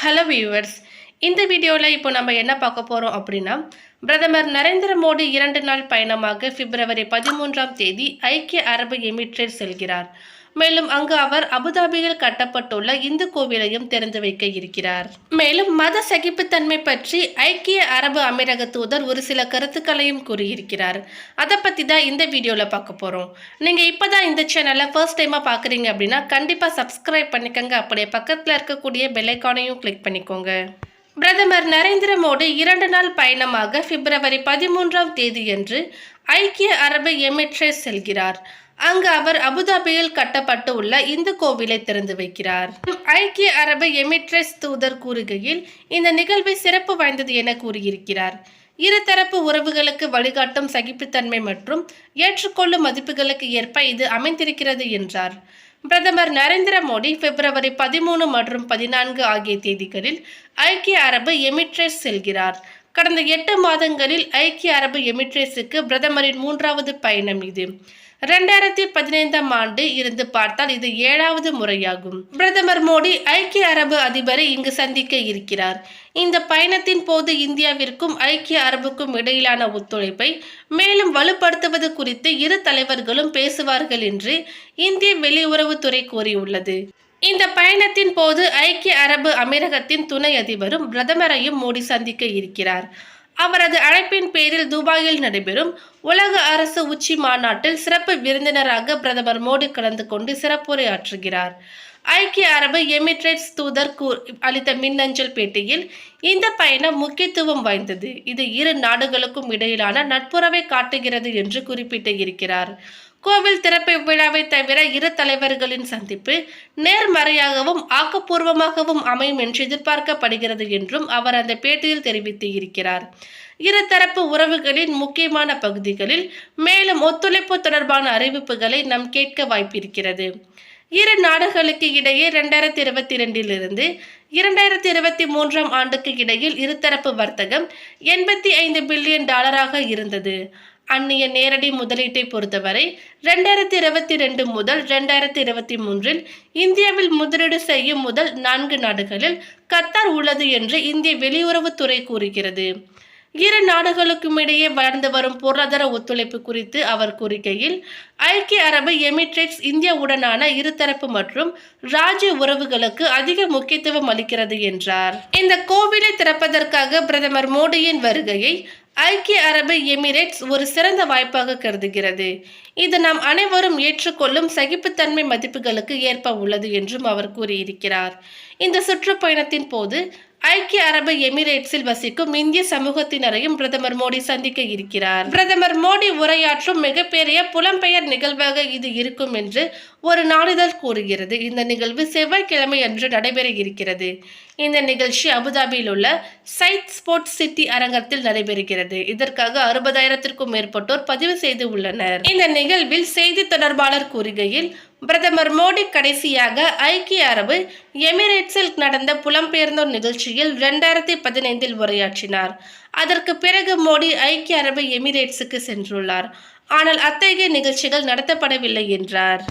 Hello viewers இந்த வீடியோவில் இப்போ நம்ம என்ன பார்க்க போகிறோம் அப்படின்னா பிரதமர் நரேந்திர மோடி இரண்டு நாள் பயணமாக பிப்ரவரி பதிமூன்றாம் தேதி ஐக்கிய அரபு எமிரேட் செல்கிறார். மேலும் அங்கு அவர் அபுதாபியில் கட்டப்பட்டுள்ள இந்து கோவிலையும் திறந்து வைக்க இருக்கிறார். மேலும் மத சகிப்புத்தன்மை பற்றி ஐக்கிய அரபு அமீரக தூதர் ஒரு சில கருத்துக்களையும் கூறியிருக்கிறார். அதை பற்றி தான் இந்த வீடியோவில் பார்க்க போகிறோம் நீங்கள் இப்போ தான் இந்த சேனலை ஃபர்ஸ்ட் டைமாக பார்க்குறீங்க அப்படின்னா கண்டிப்பாக சப்ஸ்கிரைப் பண்ணிக்கோங்க. அப்படியே பக்கத்தில் இருக்கக்கூடிய பெல்லைக்கானையும் கிளிக் பண்ணிக்கோங்க. பிரதமர் நரேந்திர மோடி இரண்டு நாள் பயணமாக பிப்ரவரி பதிமூன்றாம் தேதியன்று ஐக்கிய அரபு எமிரேட்ஸ் செல்கிறார். அங்கு அவர் அபுதாபியில் கட்டப்பட்டு உள்ள இந்து கோவிலை திறந்து வைக்கிறார். ஐக்கிய அரபு எமிட்ரஸ் தூதர் கூறுகையில் இந்த நிகழ்வை சிறப்பு வாய்ந்தது என கூறியிருக்கிறார். இருதரப்பு உறவுகளுக்கு வழிகாட்டும் சகிப்புத்தன்மை மற்றும் ஏற்றுக்கொள்ளும் மதிப்புகளுக்கு ஏற்ப இது அமைந்திருக்கிறது என்றார். பிரதமர் நரேந்திர மோடி பிப்ரவரி பதிமூணு மற்றும் பதினான்கு ஆகிய தேதிகளில் ஐக்கிய அரபு எமிட்ரேஸ் செல்கிறார். கடந்த எட்டு மாதங்களில் ஐக்கிய அரபு எமிட்ரேஸுக்கு பிரதமரின் மூன்றாவது பயணம் இது. ரெண்டாயிரத்தி பதினைந்தாம் ஆண்டு இருந்து பார்த்தால் இது ஏழாவது முறையாகும். பிரதமர் மோடி ஐக்கிய அரபு அதிபரை இங்கு சந்திக்க இருக்கிறார். இந்த பயணத்தின் போது இந்தியாவிற்கும் ஐக்கிய அரபுக்கும் இடையிலான ஒத்துழைப்பை மேலும் வலுப்படுத்துவது குறித்து இரு தலைவர்களும் பேசுவார்கள் என்று இந்திய வெளியுறவுத்துறை கூறியுள்ளது. இந்த பயணத்தின் போது ஐக்கிய அரபு அமீரகத்தின் துணை அதிபரும் பிரதமரையும் மோடி சந்திக்க இருக்கிறார். அவரது அழைப்பின் பேரில் துபாயில் நடைபெறும் உலக அரசு உச்சி மாநாட்டில் சிறப்பு விருந்தினராக பிரதமர் மோடி கலந்து கொண்டு சிறப்புரையாற்றுகிறார். ஐக்கிய அரபு எமிரேட்ஸ் தூதர் கூ- அளித்த மின்னஞ்சல் பேட்டியில் இந்த பயணம் முக்கியத்துவம் வாய்ந்தது. இது இரு நாடுகளுக்கும் இடையிலான நட்புறவை காட்டுகிறது என்று குறிப்பிட்டு இருக்கிறார். கோவில் திறப்பு விழாவை தவிர இரு தலைவர்களின் சந்திப்பு நேர்மறையாகவும் ஆக்கப்பூர்வமாகவும் அமையும் என்று எதிர்பார்க்கப்படுகிறது என்றும் அவர் அந்த பேட்டியில் தெரிவித்து இருக்கிறார் இருதரப்பு உறவுகளின் முக்கியமான பகுதிகளில் மேலும் ஒத்துழைப்பு தொடர்பான அறிவிப்புகளை நாம் கேட்க வாய்ப்பிருக்கிறது. இரு நாடுகளுக்கு இடையே இரண்டாயிரத்தி இருபத்தி ரெண்டிலிருந்து இரண்டாயிரத்தி இருபத்தி மூன்றாம் ஆண்டுக்கு இடையில் இருதரப்பு வர்த்தகம் எண்பத்தி ஐந்து பில்லியன் டாலராக இருந்தது. அந்நிய நேரடி முதலீட்டை பொறுத்தவரை ரெண்டாயிரத்தி இருபத்தி ரெண்டு முதல் ரெண்டாயிரத்தி இருபத்தி மூன்றில் இந்தியாவில் முதலீடு செய்யும் முதல் நான்கு நாடுகளில் கத்தார் உள்ளது என்று இந்திய வெளியுறவுத்துறை கூறுகிறது. இரு நாடுகளுக்கும் இடையே வளர்ந்து வரும் பொருளாதார ஒத்துழைப்பு குறித்து அவர் கூறுகையில் ஐக்கிய அரபு எமிரேட்ஸ் இந்தியாவுடனான இருதரப்பு மற்றும் ராஜ்ய உறவுகளுக்கு அதிக முக்கியத்துவம் அளிக்கிறது என்றார். இந்த கோவிலை திறப்பதற்காக பிரதமர் மோடியின் வருகையை ஐக்கிய அரபு எமிரேட்ஸ் ஒரு சிறந்த வாய்ப்பாக கருதுகிறது. இது நாம் அனைவரும் ஏற்றுக்கொள்ளும் சகிப்புத்தன்மை மதிப்புகளுக்கு ஏற்ப உள்ளது என்றும் அவர் கூறியிருக்கிறார். இந்த சுற்றுப்பயணத்தின் போது ஐக்கிய அரபு எமிரேட்ஸில் வசிக்கும் இந்திய சமூகத்தினரையும் பிரதமர் மோடி சந்திக்க இருக்கிறார். பிரதமர் மோடி உரையாற்றும் மிகப்பெரிய புலம்பெயர் நிகழ்வாக இது இருக்கும் என்று ஒரு நாளிதழ் கூறுகிறது. இந்த நிகழ்வு செவ்வாய்க்கிழமை அன்று நடைபெற இருக்கிறது. இந்த நிகழ்ச்சி அபுதாபியில் உள்ள சைட் ஸ்போர்ட்ஸ் சிட்டி அரங்கத்தில் நடைபெறுகிறது. இதற்காக அறுபதாயிரத்திற்கும் மேற்பட்டோர் பதிவு செய்து உள்ளனர். இந்த நிகழ்வில் செய்தி தொடர்பாளர் கூறுகையில் பிரதமர் மோடி கடைசியாக ஐக்கிய அரபு எமிரேட்ஸில் நடந்த புலம்பெயர்ந்தோர் நிகழ்ச்சியில் இரண்டாயிரத்தி பதினைந்தில் உரையாற்றினார். அதற்கு பிறகு மோடி ஐக்கிய அரபு எமிரேட்ஸுக்கு சென்றுள்ளார். ஆனால் அத்தகைய நிகழ்ச்சிகள் நடத்தப்படவில்லை என்றார்.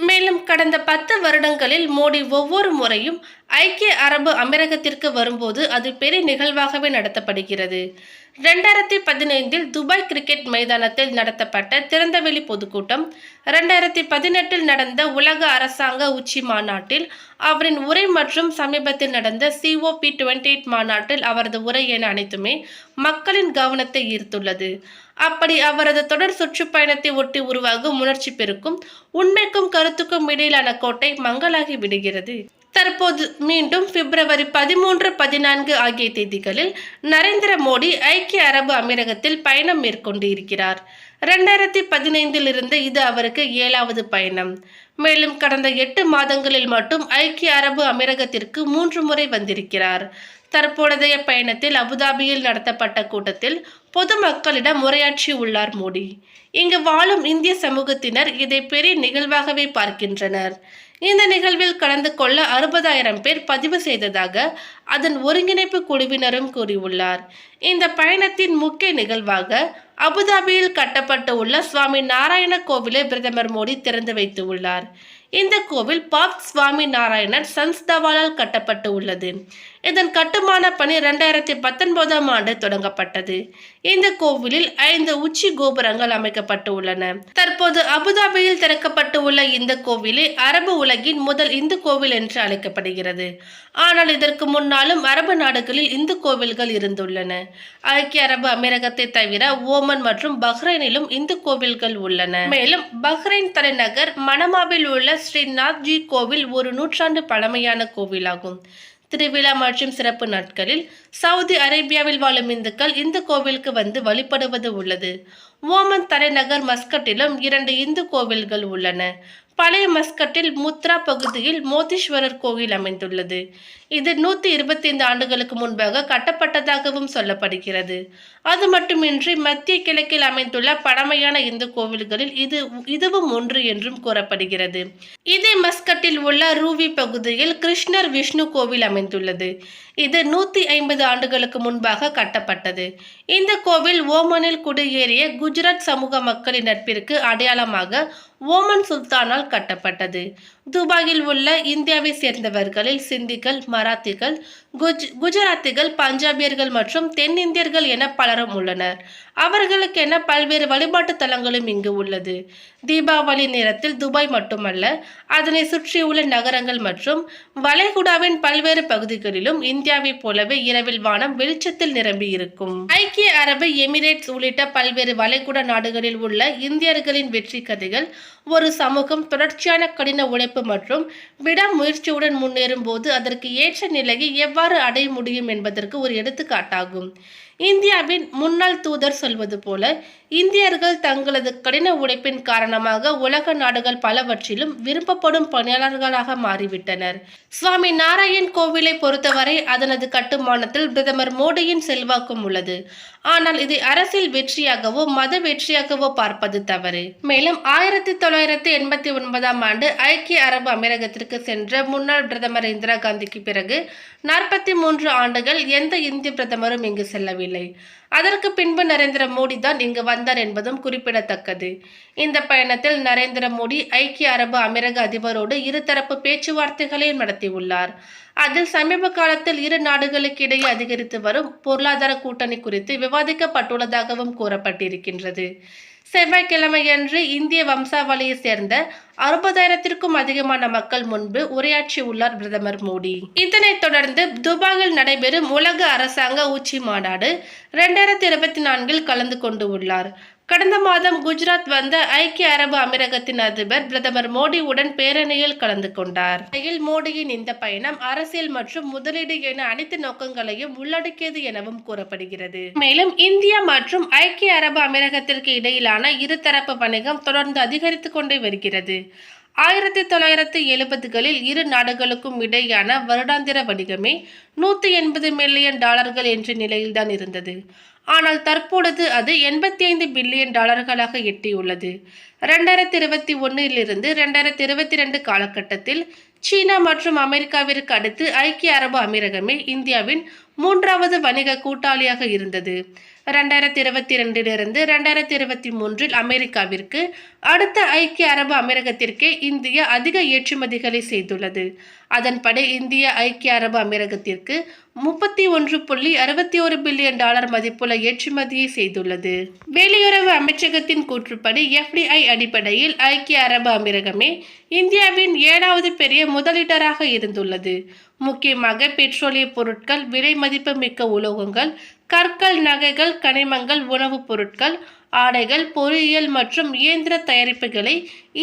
மேலும் கடந்த பத்து வருடங்களில் மோடி ஒவ்வொரு முறையும் ஐக்கிய அரபு அமீரகத்திற்கு வரும்போது அது பெரிய நிகழ்வாகவே நடத்தப்படுகிறது. ரெண்டாயிரத்தி பதினைந்தில் துபாய் கிரிக்கெட் மைதானத்தில் நடத்தப்பட்ட திறந்தவெளி பொதுக்கூட்டம் ரெண்டாயிரத்தி பதினெட்டில் நடந்த உலக அரசாங்க உச்சி மாநாட்டில் அவரின் உரை மற்றும் சமீபத்தில் நடந்த சிஓபி டுவெண்ட்டி எயிட் மாநாட்டில் அவரது உரை என அனைத்துமே மக்களின் கவனத்தை ஈர்த்துள்ளது. அப்படி அவரது தொடர் சுற்றுப்பயணத்தை ஒட்டி உருவாகும் உணர்ச்சி பெருக்கும் உண்மைக்கும் கருத்துக்கும் இடையிலான கோட்டை மங்கலாகி விடுகிறது. தற்போது மீண்டும் பிப்ரவரி பதிமூன்று பதினான்கு ஆகிய தேதிகளில் நரேந்திர மோடி ஐக்கிய அரபு அமீரகத்தில் பயணம் மேற்கொண்டு இருக்கிறார் ரெண்டாயிரத்தி பதினைந்திலிருந்து இது அவருக்கு ஏழாவது பயணம். மேலும் கடந்த எட்டு மாதங்களில் மட்டும் ஐக்கிய அரபு அமீரகத்திற்கு மூன்று முறை வந்திருக்கிறார். தற்போதைய பயணத்தில் அபுதாபியில் நடத்தப்பட்ட கூட்டத்தில் பொதுமக்களிடம் உரையாற்றி உள்ளார் மோடி. இங்கு வாழும் இந்திய சமூகத்தினர் இதை பெரிய நிகழ்வாகவே பார்க்கின்றனர். இந்த நிகழ்வில் கலந்து கொள்ள அறுபதாயிரம் பேர் பதிவு செய்ததாக அதன் ஒருங்கிணைப்பு குழுவினரும் கூறியுள்ளார். இந்த பயணத்தின் முக்கிய நிகழ்வாக அபுதாபியில் கட்டப்பட்டு உள்ள சுவாமி நாராயண கோவிலை பிரதமர் மோடி திறந்து வைத்து உள்ளார். இந்த கோவில் பாப் சுவாமி நாராயணன் சன்ஸ்தவாலால் கட்டப்பட்டு உள்ளது. இதன் கட்டுமான பணி ரெண்டாயிரத்தி பத்தொன்பதாம் ஆண்டு தொடங்கப்பட்டது. இந்த கோவிலில் ஐந்து உச்சி கோபுரங்கள் அமைக்கப்பட்டு உள்ளன தற்போது அபுதாபியில் திறக்கப்பட்டு உள்ள இந்த கோவிலே அரபு உலகின் முதல் இந்து கோவில் என்று அழைக்கப்படுகிறது. ஆனால் இதற்கு முன்னாலும் அரபு நாடுகளில் இந்து கோவில்கள் இருந்துள்ளன. ஐக்கிய அரபு அமீரகத்தை தவிர ஓமன் மற்றும் பஹ்ரைனிலும் இந்து கோவில்கள் உள்ளன. மேலும் பஹ்ரைன் தலைநகர் மனமாவில் உள்ள ஸ்ரீநாத்ஜி கோவில் ஒரு நூற்றாண்டு பழமையான கோவிலாகும். திருவிழா மற்றும் சிறப்பு நாட்களில் சவுதி அரேபியாவில் வாழும் இந்துக்கள் இந்து கோவிலுக்கு வந்து வழிபடுவது உள்ளது. ஓமன் தலைநகர் மஸ்கட்டிலும் இரண்டு இந்து கோவில்கள் உள்ளன. பழைய மஸ்கட்டில் முத்ரா பகுதியில் மோதீஸ்வரர் கோவில் அமைந்துள்ளது. இது நூற்றி இருபத்தைந்து ஆண்டுகளுக்கு முன்பாக கட்டப்பட்டதாகவும் சொல்லப்படுகிறது. அது மட்டுமின்றி மத்திய கிழக்கில் அமைந்துள்ள பழமையான இந்து கோவில்களில் இது இதுவும் ஒன்று என்றும் கூறப்படுகிறது. இதே மஸ்கட்டில் உள்ள ரூவி பகுதியில் கிருஷ்ணர் விஷ்ணு கோவில் அமைந்துள்ளது. இது நூற்றி ஐம்பது ஆண்டுகளுக்கு முன்பாக கட்டப்பட்டது. இந்த கோவில் ஓமனில் குடியேறிய குஜராத் சமூக மக்களின் நட்பிற்கு அடையாளமாக ஓமன் சுல்தானால் கட்டப்பட்டது. துபாயில் உள்ள இந்தியாவை சேர்ந்தவர்களில் சிந்திகள் மராத்திகள் குஜ் குஜராத்திகள் பஞ்சாபியர்கள் மற்றும் தென்னிந்தியர்கள் என பலரும் உள்ளனர். அவர்களுக்கென பல்வேறு வழிபாட்டு தலங்களும் இங்கு உள்ளது. தீபாவளி நேரத்தில் துபாய் மட்டுமல்ல அதனை சுற்றியுள்ள நகரங்கள் மற்றும் வளைகுடாவின் பல்வேறு பகுதிகளிலும் இந்தியாவைப் போலவே இரவில் வானம் வெளிச்சத்தில் நிரம்பி இருக்கும் ஐக்கிய அரபு எமிரேட்ஸ் உள்ளிட்ட பல்வேறு வளைகுடா நாடுகளில் உள்ள இந்தியர்களின் வெற்றி கதைகள் ஒரு சமூகம் தொடர்ச்சியான கடின உழைப்பு மற்றும் விடாமுயற்சியுடன் முன்னேறும் போது அதற்கு ஏற்ற நிலையை எவ்வாறு அடைய முடியும் என்பதற்கு ஒரு எடுத்துக்காட்டாகும். இந்தியாவின் முன்னாள் தூதர் சொல்வது போல இந்தியர்கள் தங்களது கடின உழைப்பின் காரணமாக உலக நாடுகள் பலவற்றிலும் விரும்பப்படும் பணியாளர்களாக மாறிவிட்டனர். சுவாமி நாராயண் கோவிலை பொறுத்தவரை அதனது கட்டுமானத்தில் பிரதமர் மோடியின் செல்வாக்கும் உள்ளது. ஆனால் இதை அரசியல் வெற்றியாகவோ மத வெற்றியாகவோ பார்ப்பது தவறு. மேலும் ஆயிரத்தி தொள்ளாயிரத்தி எண்பத்தி ஒன்பதாம் ஆண்டு ஐக்கிய அரபு அமீரகத்திற்கு சென்ற முன்னாள் பிரதமர் இந்திரா காந்திக்கு பிறகு நாற்பத்தி மூன்று ஆண்டுகள் எந்த இந்திய பிரதமரும் இங்கு செல்லவில்லை. அதற்கு பின்பு நரேந்திர மோடி தான் இங்கு வந்தார் என்பதும் குறிப்பிடத்தக்கது. இந்த பயணத்தில் நரேந்திர மோடி ஐக்கிய அரபு அமீரக அதிபரோடு இருதரப்பு பேச்சுவார்த்தைகளையும் நடத்தியுள்ளார். அதில் சமீப காலத்தில் இரு நாடுகளுக்கு இடையே அதிகரித்து வரும் பொருளாதார கூட்டணி குறித்து விவாதிக்கப்பட்டுள்ளதாகவும் கூறப்பட்டிருக்கின்றது. செவ்வாய்க்கிழமையன்று இந்திய வம்சாவளியை சேர்ந்த அறுபதாயிரத்திற்கும் அதிகமான மக்கள் முன்பு உரையாற்றியுள்ளார் பிரதமர் மோடி. இதனைத் தொடர்ந்து துபாயில் நடைபெறும் உலக அரசாங்க உச்சி மாநாடு இரண்டாயிரத்தி இருபத்தி நான்கில் கலந்து கொண்டு உள்ளார். கடந்த மாதம் குஜராத் வந்த ஐக்கிய அரபு அமீரகத்தின் அதிபர் பிரதமர் மோடியுடன் பேரணியில் கலந்து கொண்டார். இதில் மோடியின் இந்த பயணம் அரசியல் மற்றும் முதலீடு என அனைத்து நோக்கங்களையும் உள்ளடக்கியது எனவும் கூறப்படுகிறது. மேலும் இந்தியா மற்றும் ஐக்கிய அரபு அமீரகத்திற்கு இடையிலான இருதரப்பு வணிகம் தொடர்ந்து அதிகரித்துக் கொண்டே வருகிறது. ஆயிரத்தி தொள்ளாயிரத்தி எழுபதுகளில் இரு நாடுகளுக்கும் இடையான வருடாந்திர வணிகமே நூற்றி எண்பது மில்லியன் டாலர்கள் என்ற நிலையில்தான் இருந்தது. ஆனால் தற்பொழுது அது எண்பத்தி ஐந்து பில்லியன் டாலர்களாக எட்டியுள்ளது. ரெண்டாயிரத்தி இருபத்தி ஒன்றிலிருந்து ரெண்டாயிரத்தி இருபத்தி ரெண்டு காலகட்டத்தில் சீனா மற்றும் அமெரிக்காவிற்கு அடுத்து ஐக்கிய அரபு அமீரகமே இந்தியாவின் மூன்றாவது வணிக கூட்டாளியாக இருந்தது. ரெண்டாயிரத்தி இருபத்தி ரெண்டிலிருந்து ரெண்டாயிரத்தி இருபத்தி மூன்றில் அமெரிக்காவிற்கு அடுத்த ஐக்கிய அரபு அமீரகத்திற்கே இந்தியா அதிக ஏற்றுமதிகளை செய்துள்ளது. அதன்படி இந்திய ஐக்கிய அரபு அமீரகத்திற்கு முப்பத்தி ஒன்று புள்ளி அறுபத்தி ஒரு பில்லியன் டாலர் மதிப்புள்ள ஏற்றுமதியை செய்துள்ளது. வெளியுறவு அமைச்சகத்தின் கூற்றுப்படி எஃப்டிஐ அடிப்படையில் ஐக்கிய அரபு அமீரகமே இந்தியாவின் ஏழாவது பெரிய முதலீட்டராக இருந்துள்ளது. முக்கியமாக பெட்ரோலிய பொருட்கள் விலை மதிப்பு மிக்க உலோகங்கள் கற்கள் நகைகள் கனிமங்கள் உணவுப் பொருட்கள் ஆடைகள் பொறியியல் மற்றும் இயந்திர தயாரிப்புகளை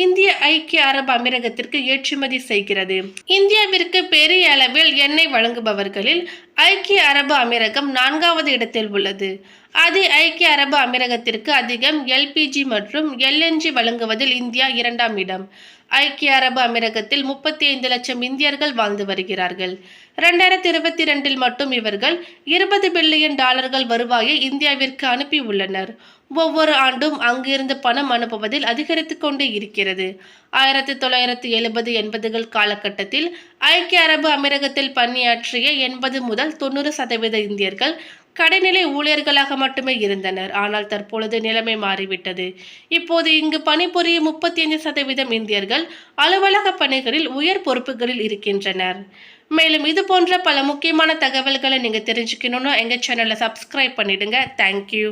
இந்திய ஐக்கிய அரபு அமீரகத்திற்கு ஏற்றுமதி செய்கிறது. இந்தியாவிற்கு பெரிய அளவில் எண்ணெய் வழங்குபவர்களில் ஐக்கிய அரபு அமீரகம் நான்காவது இடத்தில் உள்ளது. அது ஐக்கிய அரபு அமீரகத்திற்கு அதிகம் எல்பிஜி மற்றும் எல்என்ஜி வழங்குவதில் இந்தியா இரண்டாம் இடம். ஐக்கிய அரபு அமீரகத்தில் முப்பத்தி ஐந்து லட்சம் இந்தியர்கள் வாழ்ந்து வருகிறார்கள். ரெண்டாயிரத்தி இருபத்தி ரெண்டில் மட்டும் இவர்கள் இருபது பில்லியன் டாலர்கள் வருவாயை இந்தியாவிற்கு அனுப்பி உள்ளனர். ஒவ்வொரு ஆண்டும் அங்கிருந்து பணம் அனுப்புவதில் அதிகரித்து கொண்டே இருக்கிறது. ஆயிரத்தி தொள்ளாயிரத்தி எழுபது எண்பதுகள் காலகட்டத்தில் ஐக்கிய அரபு அமீரகத்தில் பணியாற்றிய எண்பது முதல் தொண்ணூறு சதவீத இந்தியர்கள் கடைநிலை ஊழியர்களாக மட்டுமே இருந்தனர். ஆனால் தற்பொழுது நிலைமை மாறிவிட்டது. இப்போது இங்கு பணிபுரியும் முப்பத்தி ஐந்து சதவீதம் இந்தியர்கள் அலுவலக பணிகளில் உயர் பொறுப்புகளில் இருக்கின்றனர். மேலும் இது போன்ற பல முக்கியமான தகவல்களை நீங்கள் தெரிஞ்சுக்கணும்னா எங்கள் சேனலை சப்ஸ்கிரைப் பண்ணிடுங்க. தேங்க்யூ